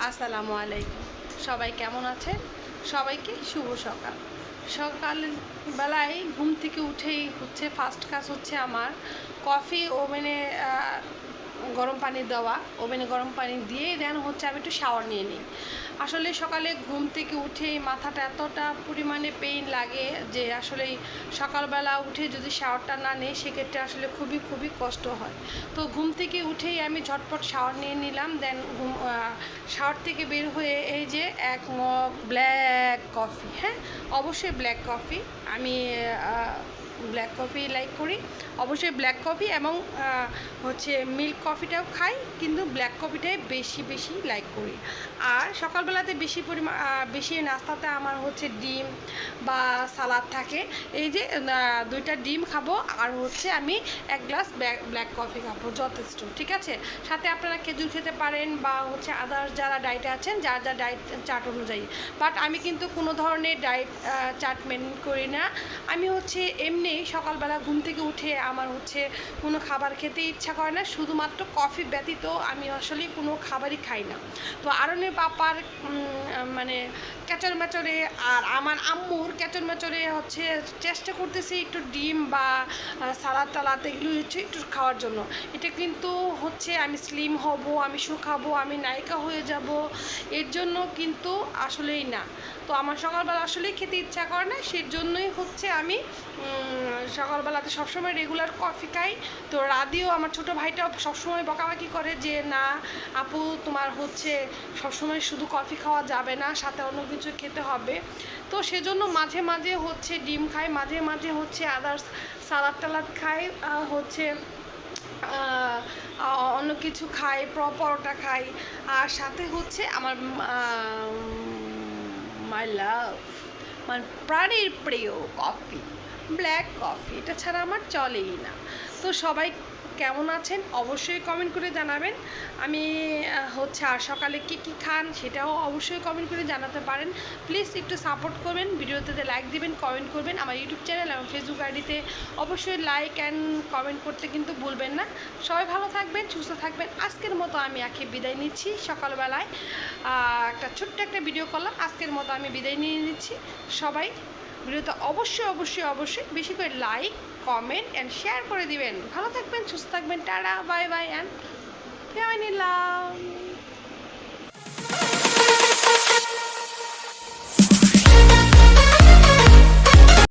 আসসালামু আলাইকুম। সবাই কেমন আছেন? সবাইকে শুভ সকাল। সকাল বেলায় ঘুম থেকে উঠেই হচ্ছে ফার্স্ট কাজ হচ্ছে আমার কফি ওভেনে গরম পানি দেওয়া, ওভেনে গরম পানি দিয়ে দেন, হচ্ছে আমি একটু শাওয়ার নিয়ে নিই। আসলে সকালে ঘুম থেকে উঠেই মাথাটা এতটা পরিমাণে পেইন লাগে যে আসলে সকালবেলা উঠে যদি শাওয়ারটা না নেই, সেক্ষেত্রে আসলে খুবই খুবই কষ্ট হয়। তো ঘুম থেকে উঠেই আমি ঝটপট শাওয়ার নিয়ে নিলাম দেন ঘুম শাওয়ার থেকে বের হয়ে এই যে এক মগ ব্ল্যাক কফি হ্যাঁ? অবশ্যই ব্ল্যাক কফি আমি ব্ল্যাক কফি লাইক করি। অবশ্যই ব্ল্যাক কফি এবং হচ্ছে মিল্ক কফিটাও খাই, কিন্তু ব্ল্যাক কফিটাই বেশি বেশি লাইক করি। আর সকালবেলাতে বেশি পরিমাণ বেশি নাস্তাতে আমার হচ্ছে ডিম বা সালাদ থাকে। এই যে দুইটা ডিম খাব আর হচ্ছে আমি এক গ্লাস ব্ল্যাক কফি খাব যথেষ্ট, ঠিক আছে? সাথে আপনারা খেজুর খেতে পারেন বা হচ্ছে আদার যারা ডায়েটে আছেন, যার যার ডায়েট চার্ট অনুযায়ী। বাট আমি কিন্তু কোনো ধরনের ডায়েট চার্ট মেনটেন করি না। আমি হচ্ছে এমনি সকালবেলা ঘুম থেকে উঠে আমার হচ্ছে কোনো খাবার খেতে ইচ্ছা করে না, শুধুমাত্র কফি ব্যতীত আমি আসলে কোনো খাবারই খাই না। তো আরনের পাপার মানে ক্যাচর ম্যাচরে আর আমার আম্মুর ক্যাচর ম্যাচরে হচ্ছে চেষ্টা করতেছি একটু ডিম বা সালাদ টালাদ এগুলো হচ্ছে একটু খাওয়ার জন্য। এটা কিন্তু হচ্ছে আমি স্লিম হব, আমি শুকাবো, আমি নায়িকা হয়ে যাব, এর জন্য কিন্তু আসলেই না। তো আমার সকালবেলা আসলেই খেতে ইচ্ছা করে না সেই জন্যই হচ্ছে আমি সকালবেলাতে সবসময় রেগুলার কফি খাই। তো রাদিও আমার ছোট ভাইটাও সবসময় বকাবাকি করে যে, না, আপু, তোমার হচ্ছে সবসময় শুধু কফি খাওয়া যাবে না, সাথে অন্য কিছু খেতে হবে। তো সেজন্য মাঝে মাঝে হচ্ছে ডিম খাই, মাঝে মাঝে হচ্ছে আদার্স সালাদ টালাদ খাই হচ্ছে অন্য কিছু খাই, পরোটা খাই। আর সাথে হচ্ছে আমার মাই লাভ মানে প্রাণের প্রিয় কফি ব্ল্যাক কফি এটা ছাড়া আমার চলেই না। তো সবাই কেমন আছেন অবশ্যই কমেন্ট করে জানাবেন। আমি হচ্ছে আর সকালে কি কি খান সেটাও অবশ্যই কমেন্ট করে জানাতে পারেন। প্লিজ একটু সাপোর্ট করবেন ভিডিওতে লাইক দিবেন কমেন্ট করবেন। আমার ইউটিউব চ্যানেল এবং ফেসবুক আইডিতে অবশ্যই লাইক অ্যান্ড কমেন্ট করতে কিন্তু ভুলবেন না। সবাই ভালো থাকবেন, সুস্থ থাকবেন। আজকের মতো আমি আখি বিদায় নিচ্ছি। সকালবেলায় একটা ছোট্ট একটা ভিডিও করলাম। আজকের মতো আমি বিদায় নিয়ে নিচ্ছি। সবাই ভিডিওতে অবশ্যই অবশ্যই অবশ্যই বেশি করে লাইক কমেন্ট অ্যান্ড শেয়ার করে দিবেন। ভালো থাকবেন, সুস্থ থাকবেন, টাটা বাই বাই অ্যান্ড ফেমাই নিলাম